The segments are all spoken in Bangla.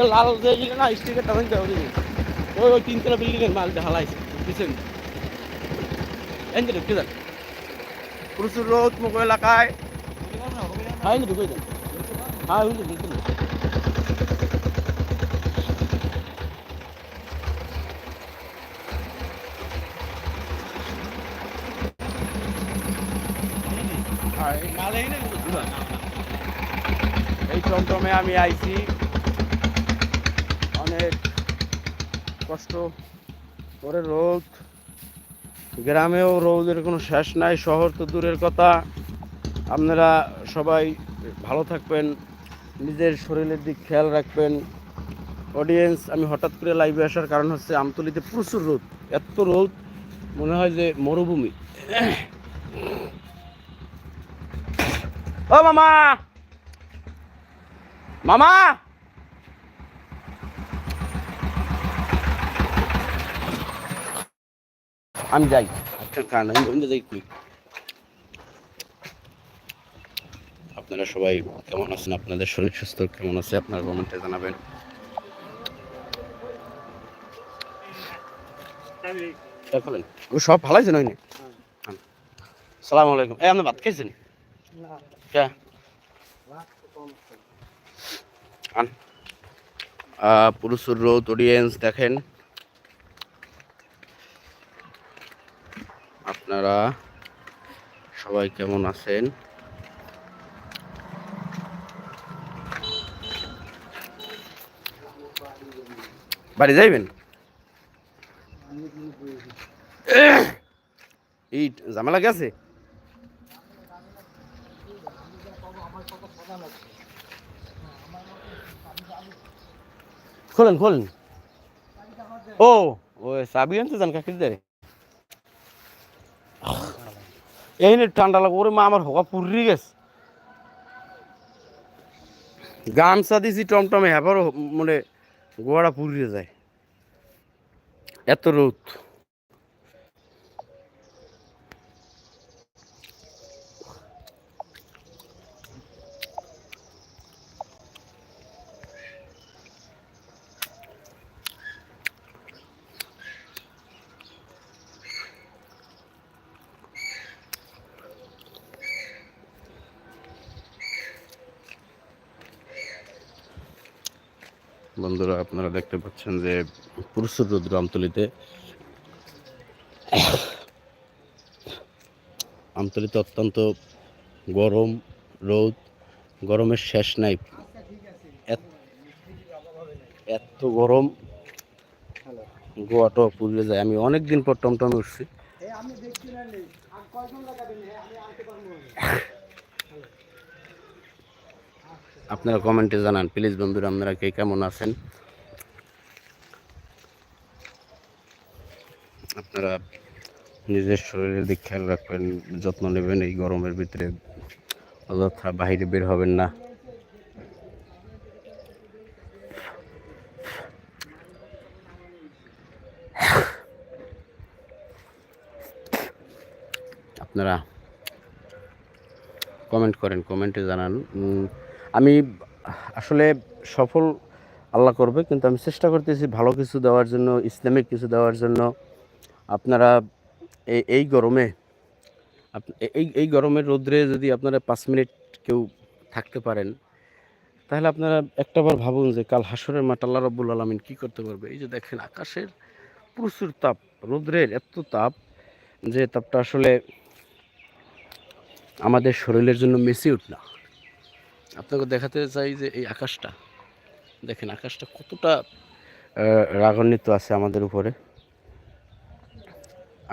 যে লাল যে ইয়ে না স্টিকারটা হয়ে যাবে ওই ওই তিনতলা বিল্ডিং এর মাল ঢালাইছে বুঝছেন? এনতে ঢুকে যান প্রচুর রোদ মুখ এলাকায়। হ্যাঁ এনে ঢুকে যান হ্যাঁ হুইলে ঢুকে যান এই মাল এনে এই টমটমে আমি আইছি। অনেক কষ্ট করে রোদ। গ্রামেও রোদের কোনো শেষ নাই, শহর তো দূরের কথা। আপনারা সবাই ভালো থাকবেন, নিজের শরীরের দিক খেয়াল রাখবেন। অডিয়েন্স আমি হঠাৎ করে লাইভে আসার কারণ হচ্ছে আমতলিতে প্রচুর রোদ, এত রোদ, মনে হয় যে মরুভূমি। ও মামা! মামা! আমি যাই। আচ্ছা কারণ আমি বন্ধু কই আপনারা সবাই কেমন আছেন? আপনাদের শরীর স্বাস্থ্য কেমন আছে? আপনার কমেন্টে জানাবেন। সব ভালো? আছে নয় সালাম আলাইকুম এই, আপনি ভাত খাইছেন? প্রচুর রোদ অডিয়েন্স দেখেন। আপনারা সবাই কেমন আছেন? বাড়ি যাইবেন? এই ঝামেলা গেছে খোলেন খোলেন। ও ওই চাবি আনতে যান কাকির দেয় এই নিয়ে ঠান্ডা লাগবে, ওরে মা, আমার হকা পুরি গেছে। গামছা দিছি টমটমে হ্যাঁ মানে গোয়াটা পুড়িয়ে যায়। এত রোদ। বন্ধুরা, আপনারা দেখতে পাচ্ছেন যে প্রচুর রৌদ্র আমতলিতে আমতলিতে অত্যন্ত গরম রোদ, গরমের শেষ নাই। এত- এত গরম। গোয়াটা পুড়ে যায়। আমি অনেক দিন পর টমটমে উঠছি। আপনারা কমেন্টে জানান। প্লিজ বন্ধুরা, আপনারা কে কেমন আছেন? আপনারা নিজের শরীরের দিক খেয়াল রাখবেন, যত্ন নেবেন, এই গরমের ভিতরে অযথা বাইরে বের হবেন না। আপনারা কমেন্ট করেন, কমেন্টে জানান। আমি আসলে সফল আল্লাহ করবে, কিন্তু আমি চেষ্টা করতেছি ভালো কিছু দেওয়ার জন্য, ইসলামিক কিছু দেওয়ার জন্য। আপনারা এই এই গরমে এই এই গরমের রোদ্রে যদি আপনারা পাঁচ মিনিট কেউ থাকতে পারেন, তাহলে আপনারা একটাবার ভাবুন যে কাল হাসরের মাঠ আল্লাহ রব্বুল আলমিন কী করতে পারবে। এই যে দেখেন আকাশের প্রচুর তাপ, রোদ্রের এত তাপ যে তাপটা আসলে আমাদের শরীরের জন্য মেসিউট না। আপনাকে দেখাতে চাই যে এই আকাশটা। দেখেন আকাশটা কতটা রাগান্বিত আছে আমাদের উপরে।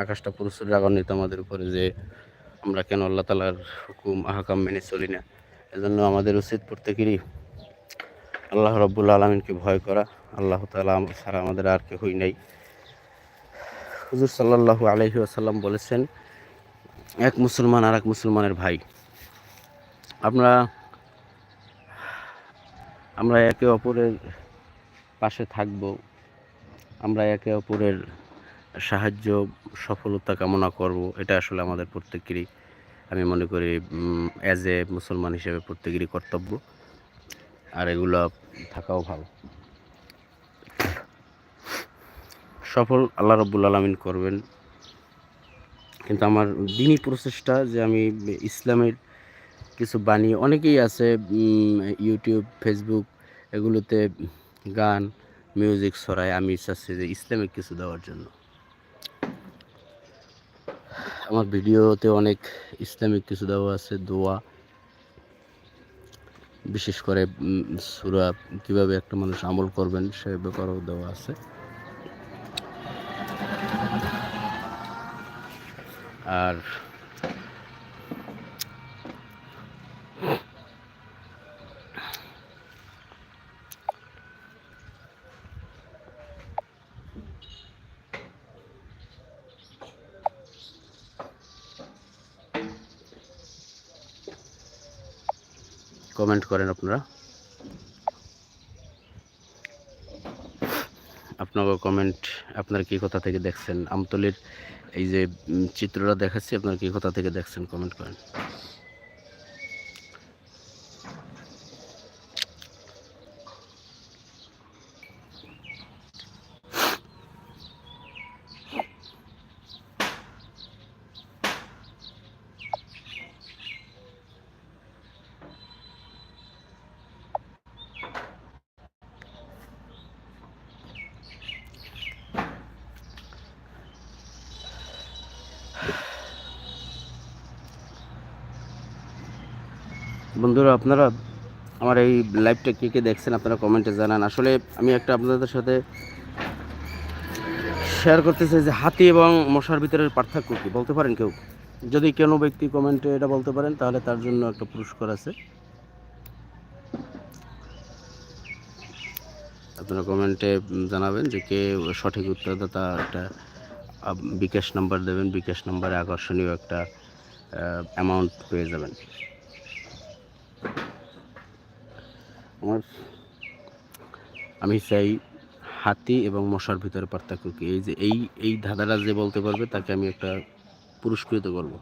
আকাশটা প্রচুর রাগান্বিত আমাদের উপরে যে আমরা কেন আল্লাহ তালার হুকুম, আহকাম মেনে চলি না। এজন্য আমাদের উচিত প্রত্যেকেরই আল্লাহ রব্বুল আলমিনকে ভয় করা। আল্লাহ তালা ছাড়া আমাদের আর কেউই নাই। হুজুর সাল্লাল্লাহু আলহি আসাল্লাম বলেছেন, এক মুসলমান আর এক মুসলমানের ভাই। আমরা আমরা একে অপরের পাশে থাকব। আমরা একে অপরের সাহায্য, সফলতা কামনা করব। এটা আসলে আমাদের প্রত্যেকেরই, আমি মনে করি অ্যাজ এ মুসলমান হিসেবে প্রত্যেকেরই কর্তব্য। আর এগুলো থাকাও ভালো। সফল আল্লাহ রব্বুল আলমিন করবেন। কিন্তু আমার দিনই প্রচেষ্টা যে আমি ইসলামের কিছু বানিয়ে, অনেকেই আছে ইউটিউব ফেসবুক এগুলোতে গান মিউজিক ছড়ায়, আমি চাচ্ছি যে ইসলামিক কিছু দেওয়ার জন্য। আমার ভিডিওতে অনেক ইসলামিক কিছু দেওয়া আছে, দোয়া। বিশেষ করে সুরা কীভাবে একটা মানুষ আমল করবেন সে ব্যাপারেও দেওয়া আছে। আর কমেন্ট করেন আপনারা। আপনার কমেন্ট আপনার কি কথা থেকে দেখছেন? আমতলির এই যে চিত্রটা দেখাচ্ছি, আপনার কি কথা থেকে দেখছেন? কমেন্ট করেন। বন্ধুরা, আপনারা আমার এই লাইভটা কে কে দেখছেন আপনারা কমেন্টে জানান। আসলে আমি একটা আপনাদের সাথে শেয়ার করতে চাই যে হাতি এবং মশার ভিতরের পার্থক্য কী, বলতে পারেন কেউ? যদি কোনো ব্যক্তি কমেন্টে এটা বলতে পারেন, তাহলে তার জন্য একটা পুরস্কার আছে। আপনারা কমেন্টে জানাবেন যে কে সঠিক উত্তরদাতা একটা বিকাশ নাম্বার দেবেন। বিকাশ নাম্বারে আকর্ষণীয় একটা অ্যামাউন্ট পেয়ে যাবেন। আমার আমি চাই হাতি এবং মশার ভিতরে পার্থক্য কি? এই যে এই এই ধাঁধাটা যে বলতে পারবে, তাকে আমি একটা পুরস্কৃত করব।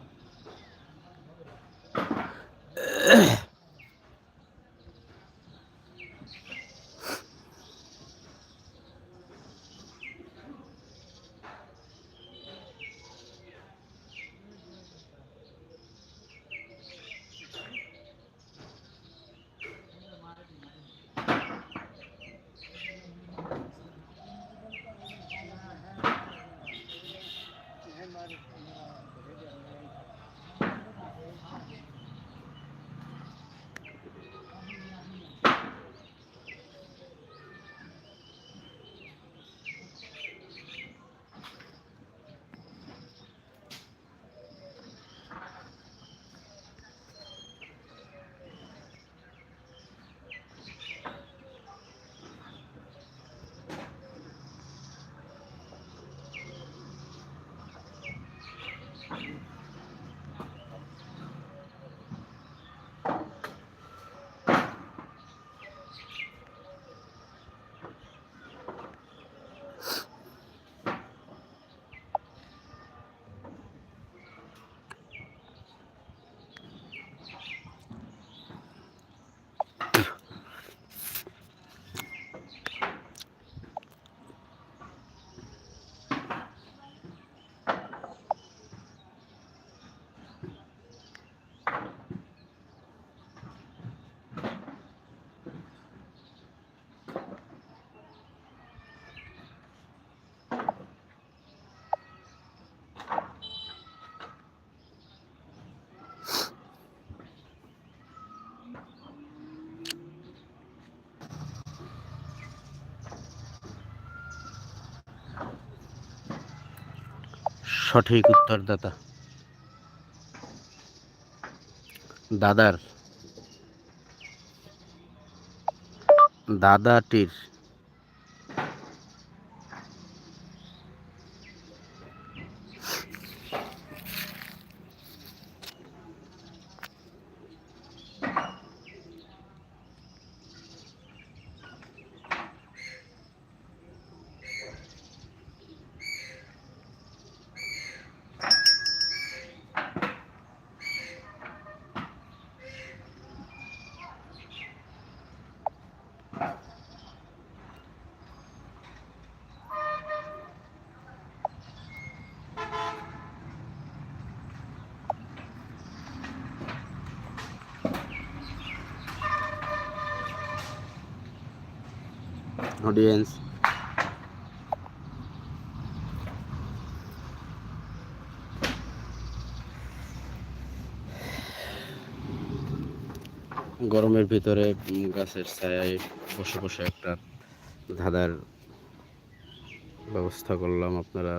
সঠিক উত্তরদাতা দাদার। দাদাটির অডিয়েন্স গরমের ভিতরে গাছের ছায়ায় বসে বসে একটা ধাঁধার ব্যবস্থা করলাম। আপনারা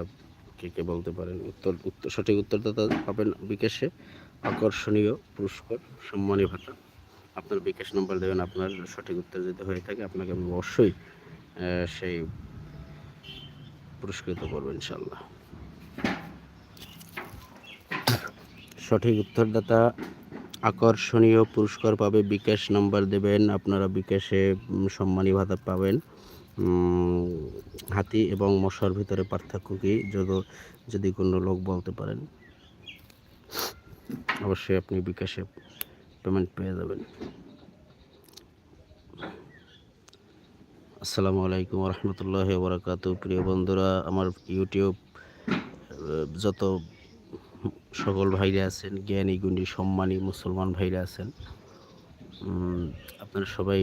কে কে বলতে পারেন? উত্তর উত্তর, সঠিক উত্তরদাতা পাবেন বিকাশে। আকর্ষণীয়, পুরস্কার, সম্মানী ভাতা। আপনার বিকাশ নম্বর দেবেন, আপনার সঠিক উত্তর যদি হয়ে থাকে, আপনাকে আমি অবশ্যই সেই পুরস্কৃত করব ইনশাল্লাহ। সঠিক উত্তরদাতা আকর্ষণীয় পুরস্কার পাবে, বিকাশ নাম্বার দেবেন, আপনারা বিকাশে সম্মানী ভাতা পাবেন। হাতি এবং মশার ভিতরে পার্থক্য কি? যদি যদি কোনো লোক বলতে পারেন। অবশ্যই আপনি বিকাশে পেমেন্ট পেয়ে যাবেন। আসসালামু আলাইকুম রহমতুল্লাহ বরাকাত প্রিয় বন্ধুরা, আমার ইউটিউব যত সকল ভাইরা আছেন, জ্ঞানী, গুণী, সম্মানী মুসলমান ভাইরা আছেন আপনারা সবাই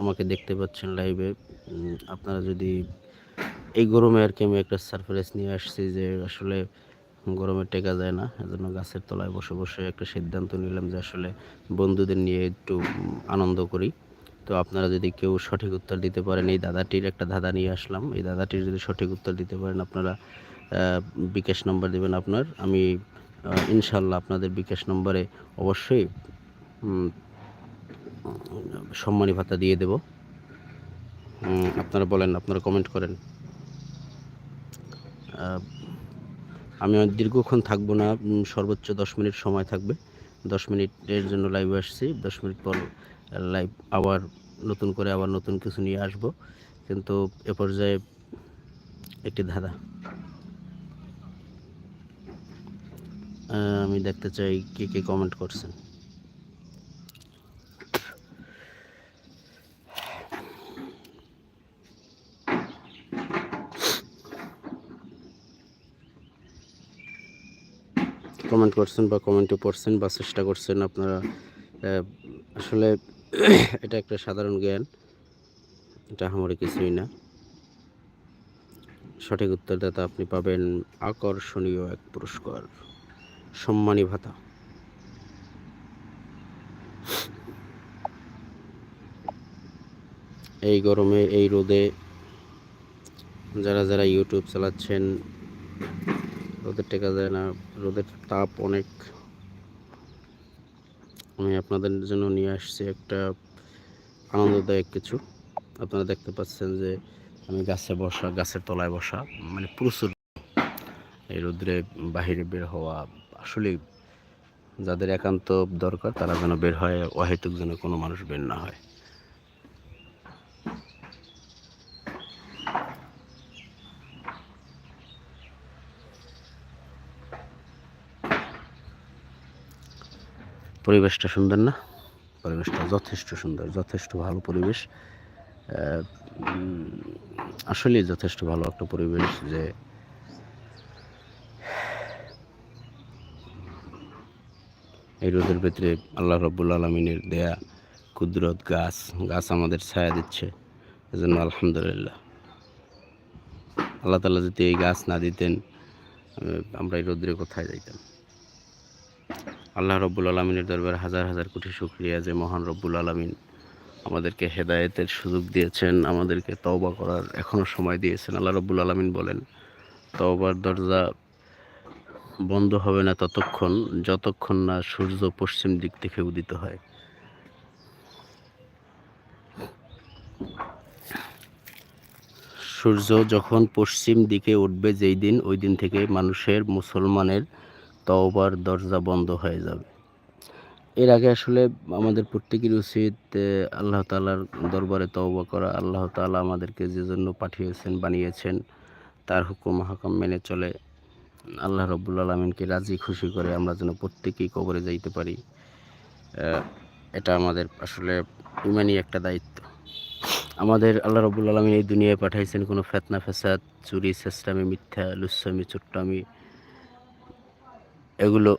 আমাকে দেখতে পাচ্ছেন লাইভে। আপনারা যদি এই গরমে আর কি আমি একটা সারপ্রাইজ নিয়ে আসছি যে আসলে গরমে টেকা যায় না, এজন্য গাছের তলায় বসে বসে একটা সিদ্ধান্ত নিলাম যে আসলে বন্ধুদের নিয়ে একটু আনন্দ করি। তো আপনারা যদি কেউ সঠিক উত্তর দিতে পারেন, এই দাদাটির একটা দাদা নিয়ে আসলাম। এই দাদাটির যদি সঠিক উত্তর দিতে পারেন, আপনারা বিকাশ নম্বর দেবেন আপনার। আমি ইনশাল্লাহ আপনাদের বিকাশ নম্বরে অবশ্যই সম্মানী ভাতা দিয়ে দেব। আপনারা বলেন, আপনারা কমেন্ট করেন। আমি দীর্ঘক্ষণ থাকব না সর্বোচ্চ দশ মিনিট সময় থাকবে। দশ মিনিটের জন্য লাইভে আসছি। দশ মিনিট পর লাইভ আবার নতুন করে আবার নতুন কিছু নিয়ে আসব। কিন্তু এ পর্যায়ে একটি ধাঁধা। আমি দেখতে চাই কে কে কমেন্ট করছেন। কমেন্ট করছেন বা কমেন্টও পড়ছেন বা চেষ্টা করছেন আপনারা আসলে এটা একটা সাধারণ জ্ঞান। এটা আমার কিছুই না। সঠিক উত্তরদাতা আপনি পাবেন আকর্ষণীয় এক পুরস্কার, সম্মানী ভাতা। এই গরমে, এই রোদে যারা যারা ইউটিউব চালাচ্ছেন রোদের টেকা যায় না। রোদের তাপ অনেক। আমি আপনাদের জন্য নিয়ে আসছি একটা আনন্দদায়ক কিছু। আপনারা দেখতে পাচ্ছেন যে আমি গাছে বসা, গাছের তলায় বসা মানে প্রচুর এই রোদ্রে বাহিরে বের হওয়া আসলে যাদের একান্ত দরকার, তারা যেন বের হয়, অহেতুক যেন কোনো মানুষ বের না হয়। পরিবেশটা সুন্দর না? পরিবেশটা যথেষ্ট সুন্দর, যথেষ্ট ভালো পরিবেশ। আসলেই যথেষ্ট ভালো একটা পরিবেশ যে এই রোদের ভেতরে আল্লাহ রব্বুল আলমিনের দেয়া কুদরত গাছ গাছ আমাদের ছায়া দিচ্ছে। এজন্য আলহামদুলিল্লাহ। আল্লাহ তালা যদি এই গাছ না দিতেন আমরা এই রোদ্রে কোথায় যাইতাম? আল্লাহ রব্বুল আলমিনের দরবার হাজার হাজার কোটি শুক্রিয়া যে মহান রব্বুল আলমিন আমাদেরকে হেদায়েতের সুযোগ দিয়েছেন, আমাদেরকে তওবা করার এখনও সময় দিয়েছেন। আল্লাহ রব্বুল আলমিন বলেন, তওবার দরজা বন্ধ হবে না ততক্ষণ, যতক্ষণ না সূর্য পশ্চিম দিক থেকে উদিত হয়। সূর্য যখন পশ্চিম দিকে উঠবে, যেই দিন, ওই দিন থেকে মানুষের, মুসলমানের তওবার দরজা বন্ধ হয়ে যাবে। এর আগে আসলে আমাদের প্রত্যেকের উচিত আল্লাহ তাআলার দরবারে তওবা করা। আল্লাহ তাআলা আমাদেরকে যে জন্য পাঠিয়েছেন, বানিয়েছেন, তার হুকুম, হাকাম মেনে চলে। আল্লাহ রব্বুল আলমিনকে রাজি, খুশি করে আমরা যেন প্রত্যেকেই কবরে যাইতে পারি। এটা আমাদের আসলে ইমানই একটা দায়িত্ব। আমাদের আল্লাহ রব্বুল আলমিন এই দুনিয়ায় পাঠাইছেন কোনো ফেতনা, ফেসাদ, চুরি চেষ্টামি মিথ্যা, লুচ্ছামি, চুট্টামি এগুলো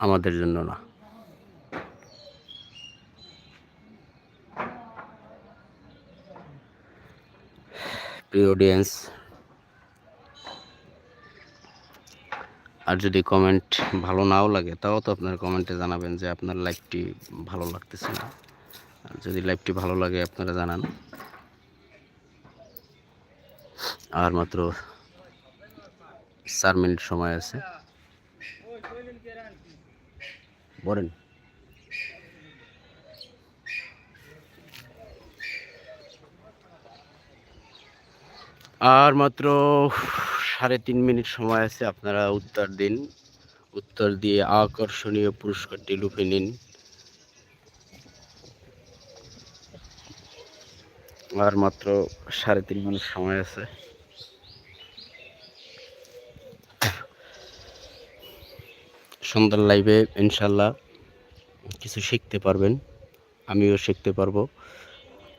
আমাদের জন্য না। অডিয়েন্স আর যদি কমেন্ট ভালো নাও লাগে, তাও তো আপনার কমেন্টে জানাবেন যে আপনার লাইভটি ভালো লাগতেছে না। আর যদি লাইভটি ভালো লাগে, আপনারা জানান। আর মাত্র চার মিনিট সময় আছে। বলেন। আর মাত্র সাড়ে তিন মিনিট সময় আছে, আপনারা উত্তর দিন। উত্তর দিয়ে আকর্ষণীয় পুরস্কারটি লুফে নিন। আর মাত্র সাড়ে তিন মিনিট সময় আছে। সন্ধ্যার লাইভে ইনশাল্লাহ কিছু শিখতে পারবেন, আমিও শিখতে পারব,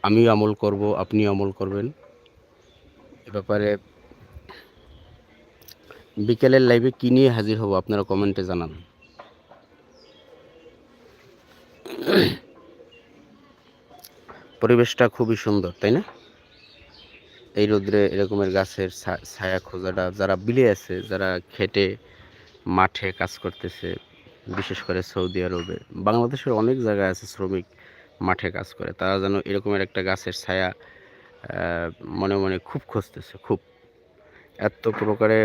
আমিও আমল করব, আপনিও আমল করবেন। এ ব্যাপারে বিকেলের লাইভে কী নিয়ে হাজির হব আপনারা কমেন্টে জানান। পরিবেশটা খুবই সুন্দর, তাই না? এই রোদ্রে এরকমের গাছের ছায়া খোঁজাটা যারা বিলে আছে, যারা খেটে মাঠে কাজ করতেছে, বিশেষ করে সৌদি আরবে। বাংলাদেশের অনেক জায়গায় আছে শ্রমিক মাঠে কাজ করে। তারা যেন এরকমের একটা গাছের ছায়া মনে মনে খুব খুঁজতেছে, খুব। এত প্রকারে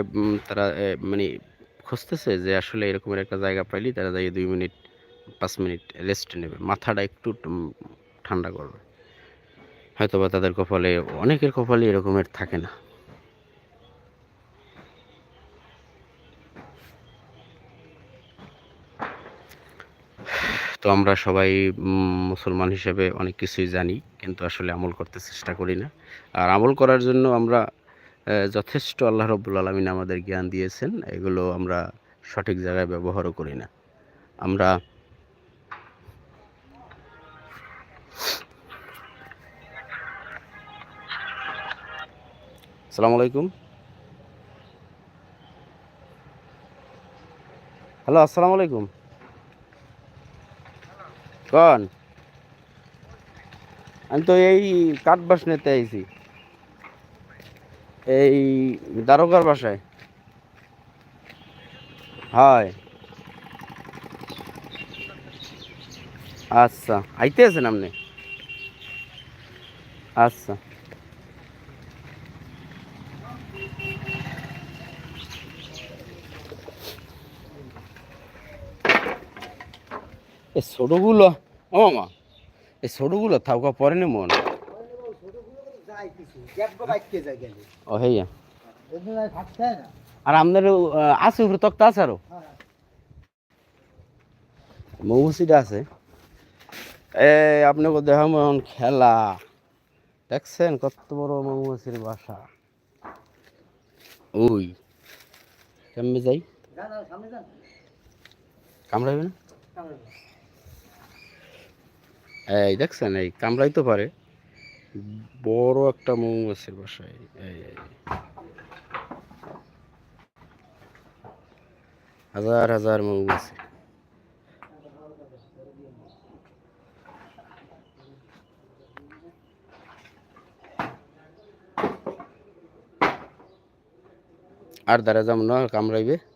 তারা মানে খুঁজতেছে যে আসলে এরকমের একটা জায়গা পাইলি তারা যাই দুই মিনিট, পাঁচ মিনিট রেস্ট নেবে। মাথাটা একটু ঠান্ডা করবে। হয়তো বা তাদের কপালে, অনেকের কপালে এরকমের থাকে না। তো আমরা সবাই মুসলমান হিসেবে অনেক কিছুই জানি, কিন্তু আসলে আমল করতে চেষ্টা করি না। আর আমল করার জন্য আমরা যথেষ্ট আল্লাহ রব্বুল আলমিন আমাদের জ্ঞান দিয়েছেন, এগুলো আমরা সঠিক জায়গায় ব্যবহারও করি না। আমরা আসসালামু আলাইকুম। হ্যালো, আসসালামু আলাইকুম। কন আমি তো এই কাঠ বাস নিতে আইছি এই দারোগার বাসায় হয় আচ্ছা আইতে আছেন আপনি আচ্ছা এই ছোটগুলো। ও মামা। এই ছোটগুলো থাকা পরে নি মন। ও হেয়া আর আমাদের আছে উপরে তক্তা আছে আরও? মৌসিটা আছে। এ আপনাকে দেখাম এখন খেলা। দেখছেন কত বড় মৌমাছির বাসা। ওই কেমনে যাই? কামড়াইবে না। এই দেখছেন, এই কামড়াই তো পারে। বড় একটা মৌমাছির বাসা এই। হাজার হাজার মৌমাছি। আর দ্বারা যেমন না, কামড়াইবে।